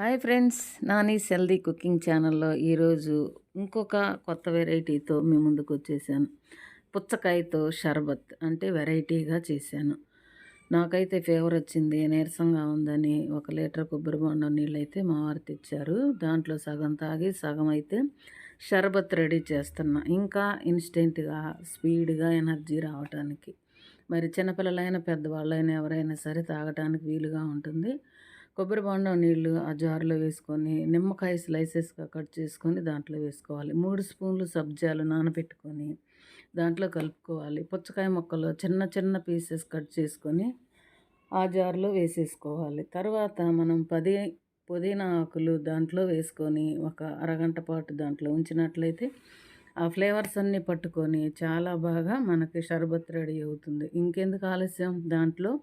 Hi friends Nani సెల్దీ cooking ఛానల్లో ఈరోజు ఇంకొక కొత్త వెరైటీతో మీ ముందుకు వచ్చేసాను. పుచ్చకాయతో షర్బత్ అంటే వెరైటీగా చేశాను. నాకైతే ఫేవర్ వచ్చింది నీరసంగా ఉందని ఒక లీటర్ కొబ్బరి బొండం నీళ్ళు అయితే మా వారు తెచ్చారు. దాంట్లో సగం తాగి సగం అయితే షర్బత్ రెడీ చేస్తున్నా. ఇంకా ఇన్స్టెంట్గా స్పీడ్గా ఎనర్జీ రావడానికి మరి చిన్నపిల్లలైనా పెద్దవాళ్ళైనా ఎవరైనా సరే తాగడానికి వీలుగా ఉంటుంది. కొబ్బరి బొండం నీళ్ళు ఆ జారులో వేసుకొని నిమ్మకాయ స్లైసెస్గా కట్ చేసుకొని దాంట్లో వేసుకోవాలి. మూడు స్పూన్లు సబ్జాలు నానబెట్టుకొని దాంట్లో కలుపుకోవాలి. పుచ్చకాయ ముక్కలు చిన్న చిన్న పీసెస్ కట్ చేసుకొని ఆ జార్లో వేసేసుకోవాలి. తర్వాత మనం పది పుదీనా ఆకులు దాంట్లో వేసుకొని ఒక అరగంట పాటు దాంట్లో ఉంచినట్లయితే ఆ ఫ్లేవర్స్ అన్నీ పట్టుకొని చాలా బాగా మనకి షర్బత్ రెడీ అవుతుంది. ఇంకెందుకు ఆలస్యం? దాంట్లో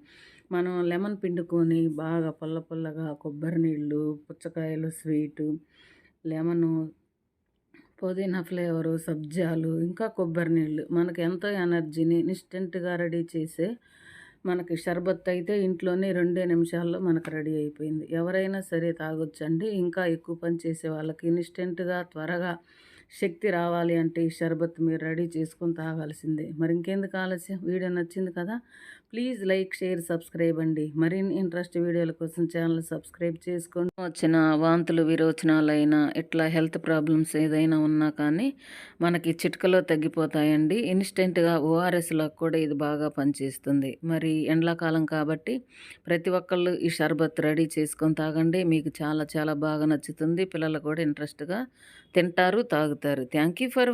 మనం లెమన్ పిండుకొని బాగా పుల్ల పుల్లగా కొబ్బరి నీళ్ళు పుచ్చకాయలు స్వీటు లెమను పుదీనా ఫ్లేవరు సబ్జాలు ఇంకా కొబ్బరి నీళ్ళు. మనకి ఎంతో ఎనర్జీని ఇన్స్టెంట్గా రెడీ చేసే మనకి షర్బత్ అయితే ఇంట్లోనే రెండే నిమిషాల్లో మనకు రెడీ అయిపోయింది. ఎవరైనా సరే తాగొచ్చండి. ఇంకా ఎక్కువ పని చేసే వాళ్ళకి ఇన్స్టెంట్గా త్వరగా శక్తి రావాలి అంటే ఈ షర్బత్ మీరు రెడీ చేసుకొని తాగాల్సిందే. మరి ఇంకెందుకు ఆలస్యం? వీడియో నచ్చింది కదా? ప్లీజ్ లైక్ షేర్ సబ్స్క్రైబ్ అండి. మరిన్ని ఇంట్రెస్ట్ వీడియోల కోసం ఛానల్ సబ్స్క్రైబ్ చేసుకోండి. వచ్చిన వాంతులు విరోచనాలైనా ఇట్లా హెల్త్ ప్రాబ్లమ్స్ ఏదైనా ఉన్నా కానీ మనకి చిట్కలో తగ్గిపోతాయండి. ఇన్స్టెంట్గా ఓఆర్ఎస్లో కూడా ఇది బాగా పనిచేస్తుంది. మరి ఎండాకాలం కాబట్టి ప్రతి ఒక్కళ్ళు ఈ షర్బత్ రెడీ చేసుకొని తాగండి. మీకు చాలా చాలా బాగా నచ్చుతుంది. పిల్లలు కూడా ఇంట్రెస్ట్గా తింటారు తాగుతారు. उतरत्या की फर